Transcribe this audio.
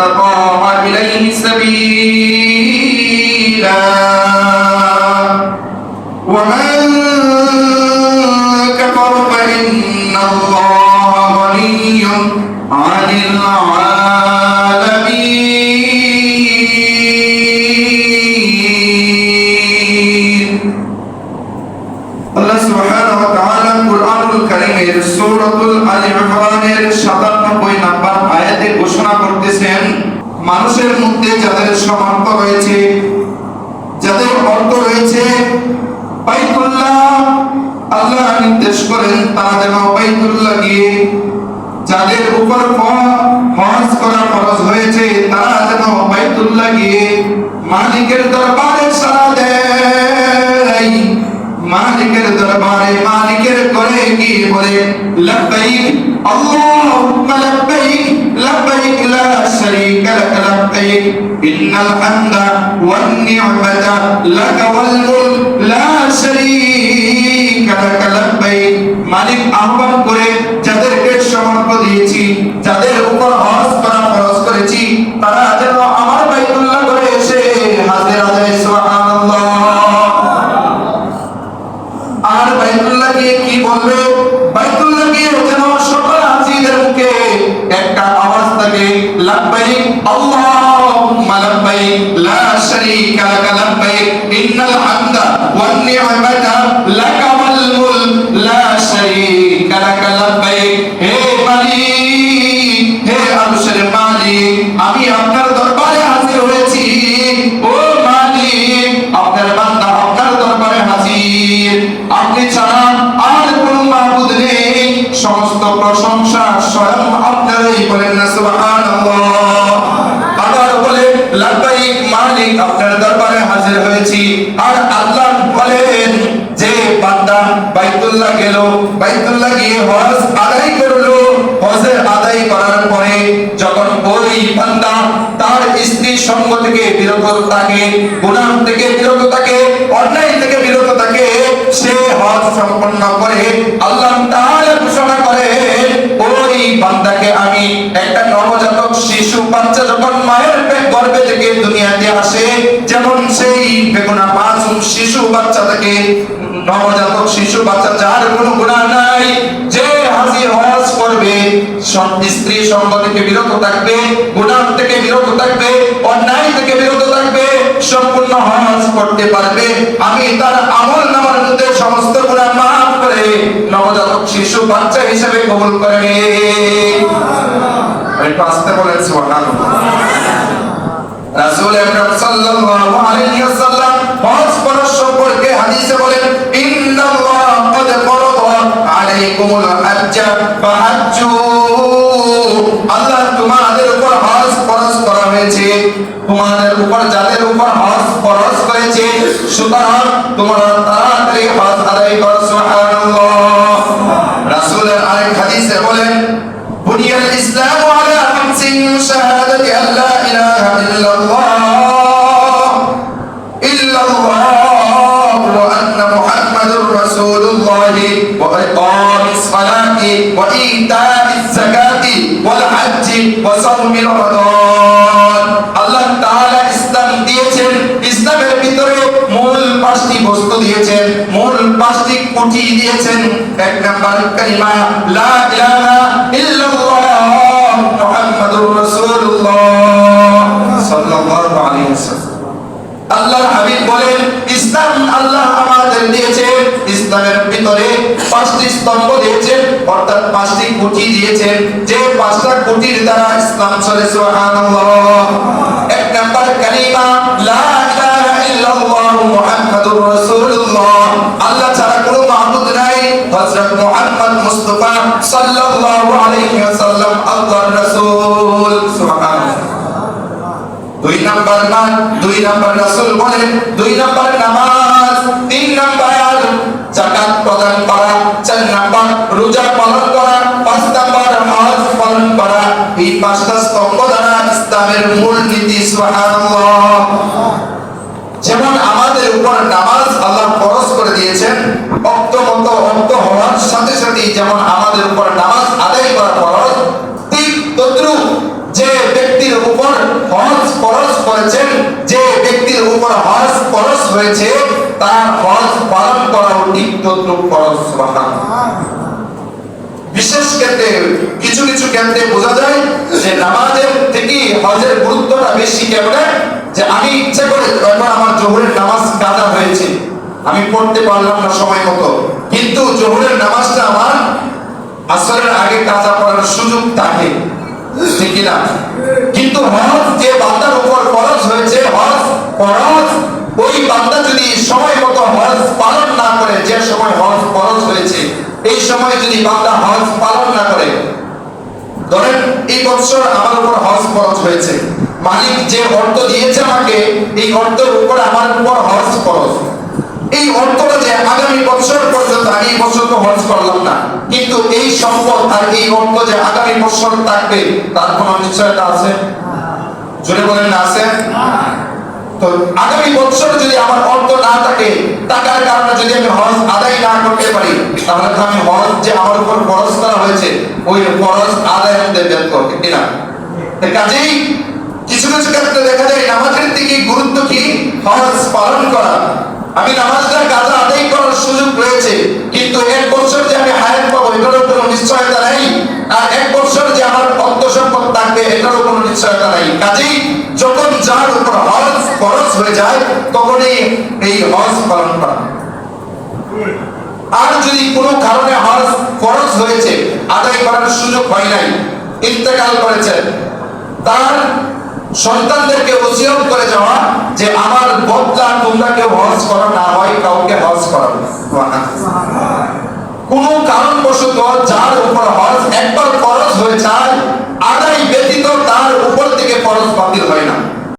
استطاع إليه سبيلا. ومن كفر فإن الله غني عن العالمين. الله سبحانه وتعالى القرآن الكريم سورة الأنعام الشطر যাদের রয়েছে যাদের অর্থ রয়েছে আল্লাহ নির্দেশ করেন, তারা যেন বাইতুল্লাহ গিয়ে যাদের উপর হজ করা ফরজ হয়েছে, তারা যেন বাইতুল্লাহ গিয়ে মালিকের দরবারে সারা দেয়। মালিকের দরবারে মালিকের করে গিয়ে বলে, লব্বাইক, আল্লাহুম্মা লব্বাইক শারীকা লাক লব্বাইক ইন্নাল হামদা ওয়ান নি'মাতা লাক ওয়াল মুলক লা শারীকা লাক লব্বাইক মালিক আহ্বান করে যাদেরকে সমর্থ দিয়েছি, যাদের উপর হজ করা ফরজ করেছি, তারা যেন আমার বাইতুল্লাহ করে এসে হাজির আদায় সুবহানাল্লাহ আমি আপনার দরবারে হাজির হয়েছি। ও মালিক, আপনার বান্দা আপনার দরবারে হাজির। আপনি ছাড়া আর কোন মাবুদ নেই। সমস্ত প্রশংসা স্বয়ং আপনারই বলেন না, সুবহানাল্লাহ। আবার বলে লাব্বাইক মালিক থেকে বিরত থাকে, গুনাহ থেকে বিরত থাকে, অন্যায় থেকে বিরত থাকে, সে হজ সম্পন্ন করে, আল্লাহ তাআলা ঘোষণা করে, ওই বান্দাকে আমি একটা নবজাতক শিশু, বাচ্চা যখন মায়ের গর্ভে থেকে দুনিয়াতে আসে, যেমন সেই বেগুনা মাসুম শিশু, বাচ্চা থেকে নবজাতক শিশু, বাচ্চা যার কোনো গুনাহ নাই, যে হাজি হজ করবে স্ত্রী সঙ্গ থেকে বিরত থাকবে, গুনাহ থেকে বিরত থাকবে অন্যায় থেকে বিরত থাকবে সম্পূর্ণ হজ করতে পারবে, আমি তার আমল নামার মধ্যে সমস্ত গুনাহ মাফ করে নবজাতক শিশু বাচ্চা হিসেবে কবুল করে আসতে বলেন সুবহানাল্লাহ। রাসূল আকরাম সাল্লাল্লাহু আলাইহি ওয়াসাল্লাম সম্পর্কে হাদিসে বলেন, ইন্নাল্লাহ ফারাদা আলাইকুমুল আল্লাহ ফরজ করা হয়েছে তোমাদের উপর যাদের উপর হজ ফরজ করেছে সুতরাং তোমরা তাড়াতাড়ি হজ আদায় করো সুবহানাল্লাহ রাসূলের আরেক হাদিসে বলেন بني الإسلام على خمس شهادة أن لا إله إلا الله إلا الله وأن محمد رسول الله وإقام الصلاة وإيتاء الزكاة والحج وصوم رمضان কুটি দিয়েছেন। এক নাম্বার কালিমা, লা ইলাহা ইল্লাল্লাহ মুহাম্মাদুর রাসূলুল্লাহ সাল্লাল্লাহু আলাইহি ওয়াসাল্লাম। আল্লাহর হাবিব বলেন, ইসলাম আল্লাহ আমাদের ইসলামের ভিতরে পাঁচটি স্তম্ভ অর্থাৎ পাঁচটি দিয়েছেন যে পাঁচটা খুঁটির দ্বারা ইসলাম চলে, সুবহানাল্লাহ। এক নাম্বার কালিমা, লা ইলাহা ইল্লাল্লাহ মুহাম্মাদুর রাসূলুল্লাহ। আল্লাহ ছাড়া কোনো মাবুদ নাই হযরত মুহাম্মদ মুস্তাফা সাল্লাল্লাহু আলাইহি ওয়াসাল্লাম আল্লাহর রাসূল। দুই নাম্বার মান, দুই নাম্বার রাসূল বলেন, দুই নাম্বার নামাজ, তিন নাম্বার যাকাত প্রদান করা, চার নাম্বার রোজা পালন করা, পাঁচ নাম্বার হজ পালন করা, এই পাঁচটা স্তম্ভ দ্বারা ইসলামের মূল নীতি, সুবহানাল্লাহ। যেমন আমাদের উপর নামাজ আল্লাহ ফরজ করে দিয়েছেন উপর নামাজ আদায় ফরজ। ঠিক যে ব্যক্তির উপর ফরজ করেছেন, যে ব্যক্তির উপর ফরজ হয়েছে, তার পালন ঠিক ফরজ বিশেষ ক্ষেত্রে কিছু কিছু ক্ষেত্রে বোঝা যায় যে নামাজের থেকে হজের গুরুত্বটা বেশি কেমন? যে আমি ইচ্ছে করে একবার আমার জোহরের নামাজ কাদা হয়েছে। আমি পড়তে পারলাম না সময় মতো। কিন্তু জোহরের নামাজটা আমার আসরের আগে কাজা করার সুযোগ থাকে, ঠিক না কিন্তু হজ যে বান্দার উপর ফরজ হয়েছে, হজ ফরজ। ওই বান্দা যদি সময় মতো হজ পালন না করে, যে সময় হজ ফরজ হয়েছে, এই সময় যদি বান্দা হজ পালন না করে, ধরেন এই বছর আমার উপর হজ ফরজ হয়েছে। মালিক যে অর্থ দিয়েছে আমাকে, এই অর্থের উপর আমার উপর হজ ফরজ। এই অর্থটা যে আগামী বছর পর্যন্ত আমি এই বছর তো হজ করলাম না, কিন্তু এই সম্পদ আর এই অর্থ যে আগামী বছর থাকবে, তার কোনো নিশ্চয়তা আছে? জোরে বলেন না আছে? তো আগামী বছর যদি আমার অর্থ না থাকে টাকার কারণে যদি আমি হজ আদায় না করতে পারি, তাহলে তো আমি হজ যে আমার উপর খরচ করা হয়েছে, ওই খরচ আদায় ব্যর্থ হবে কিনা? কাজেই কিছু কিছু ক্ষেত্রে দেখা যায়, নামাজের দিকে গুরুত্ব কি? হজ পালন করা। আমি নামাজটা কাজা আদায় করার সুযোগ রয়েছে কিন্তু এক বছর যে আমি হায়াত পাবো, এটারও কোনো নিশ্চয়তা নেই। আর এক বছর যে আমার অর্থ সম্পদ থাকবে, এটারও কোনো নিশ্চয়তা নাই। কাজেই যখন যার উপর হজ খরচ হয়ে যায়, তখনই এই হজ পালন করা। আর যদি কোনো কারণে হজ খরচ হয়েছে, আদায় করার সুযোগ হয় নাই, ইন্তেকাল করেছেন তার সন্তানদেরকে ওসিয়ত করে যাওয়া যে আমার বদলা তোমরা কেউ হজ করো, না হয় কাউকে হজ করাবো। কোন কারণবশত যার উপর হজ একবার খরচ হয়ে যায়, আদায় ব্যতীত তার উপর থেকে খরচ বাতিল হয় না।